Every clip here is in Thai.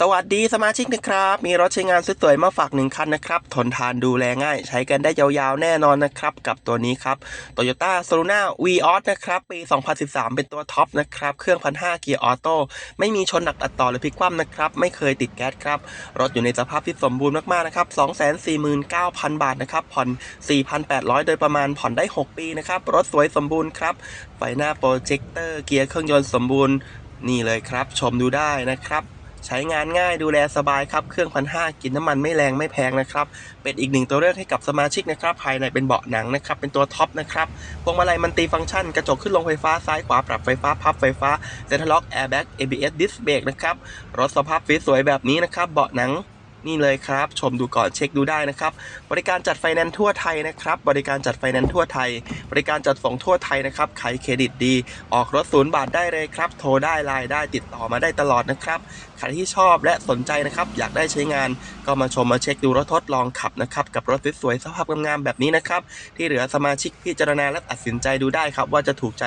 สวัสดีสมาชิกนะครับ มีรถใช้งานสวยๆมาฝากหนึ่งคันนะครับ ทนทานดูแลง่าย ใช้กันได้ยาวๆแน่นอนนะครับ กับตัวนี้ครับ Toyota s o l u n a v i o s นะครับ ปี 2013 เป็นตัวท็อปนะครับ เครื่อง 1,500 เกียร์ออโต้ไม่มีชนหนักอัดต่อหรือพลิกคว่ำนะครับ ไม่เคยติดแก๊สครับ รถอยู่ในสภาพที่สมบูรณ์มากๆ นะครับ 249,000 บาทนะครับ ผ่อน 4,800 โดยประมาณผ่อนได้ 6 ปีนะครับ รถสวยสมบูรณ์ครับไฟหน้าโปรเจคเตอร์เกียร์เครื่องยนต์สมบูรณ์นี่เลยครับ ชมดูได้นะครับ ใช้งานง่ายดูแลสบายครับ เครื่องพันห้ากินน้ำมันไม่แรงไม่แพงนะครับ เป็นอีกหนึ่งตัวเลือกให้กับสมาชิกนะครับ ภายในเป็นเบาะหนังนะครับ เป็นตัวท็อปนะครับพวงมาลัยมันตีฟังก์ชัน กระจกขึ้นลงไฟฟ้าซ้ายขวาปรับไฟฟ้าพับไฟฟ้าเซ็นทรัลล็อกแอร์แบ็ก ABS ดิสเบรกนะครับ รถสภาพสวยแบบนี้นะครับ เบาะหนัง นี่เลยครับ ชมดูก่อนเช็คดูได้นะครับ บริการจัดไฟแนนซ์ทั่วไทยนะครับ บริการจัดไฟแนนซ์ทั่วไทย บริการจัดส่งทั่วไทยนะครับใครเครดิตดี ออกรถศูนย์บาทได้เลยครับ โทรได้ไลน์ได้ติดต่อมาได้ตลอดนะครับใครที่ชอบและสนใจนะครับอยากได้ใช้งานก็มาชมมาเช็คดูรถทดลองขับนะครับกับรถสวยๆสภาพงามๆแบบนี้นะครับที่เหลือสมาชิกพิจารณาและตัดสินใจดูได้ครับ ว่าจะถูกใจ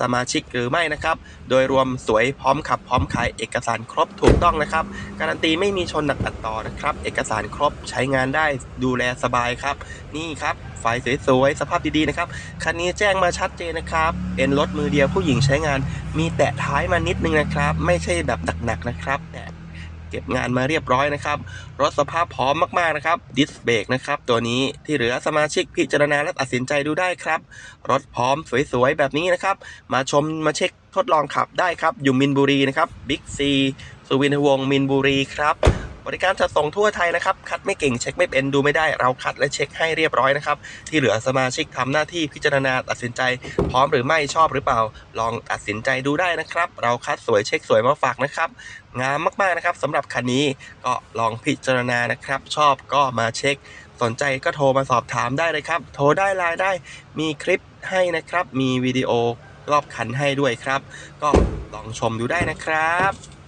สมาชิกหรือไม่นะครับ โดยรวมสวยพร้อมขับพร้อมขายเอกสารครบถูกต้องนะครับ การันตีไม่มีชนหนักอัดต่อนะครับครับ เอกสารครบใช้งานได้ดูแลสบายครับ นี่ครับไฟสวยๆสภาพดีๆนะครับคันนี้แจ้งมาชัดเจนนะครับเป็นรถมือเดียวผู้หญิงใช้งาน มีแตะท้ายมานิดนึงนะครับ ไม่ใช่แบบหนักๆนะครับแต่เก็บงานมาเรียบร้อยนะครับ รถสภาพพร้อมมากๆนะครับ ดิสเบรกนะครับ ตัวนี้ที่เหลือสมาชิกพิจารณาและตัดสินใจดูได้ครับ รถพร้อมสวยๆ แบบนี้นะครับ มาชมมาเช็คทดลองขับได้ครับ อยู่มินบุรีนะครับบิ๊กซีสุวินทวงศ์มินบุรีครับ บริการจัดส่งทั่วไทยนะครับ คัดไม่เก่งเช็คไม่เป็นดูไม่ได้เราคัดและเช็คให้เรียบร้อยนะครับ ที่เหลือสมาชิกทำหน้าที่พิจารณาตัดสินใจ พร้อมหรือไม่ชอบหรือเปล่า ลองตัดสินใจดูได้นะครับ เราคัดสวยเช็คสวยมาฝากนะครับงามมากๆนะครับสำหรับคันนี้ก็ลองพิจารณานะครับ ชอบก็มาเช็ค สนใจก็โทรมาสอบถามได้เลยครับ โทรได้ไลน์ได้ มีคลิปให้นะครับ มีวิดีโอรอบคันให้ด้วยครับ ก็ลองชมดูได้นะครับ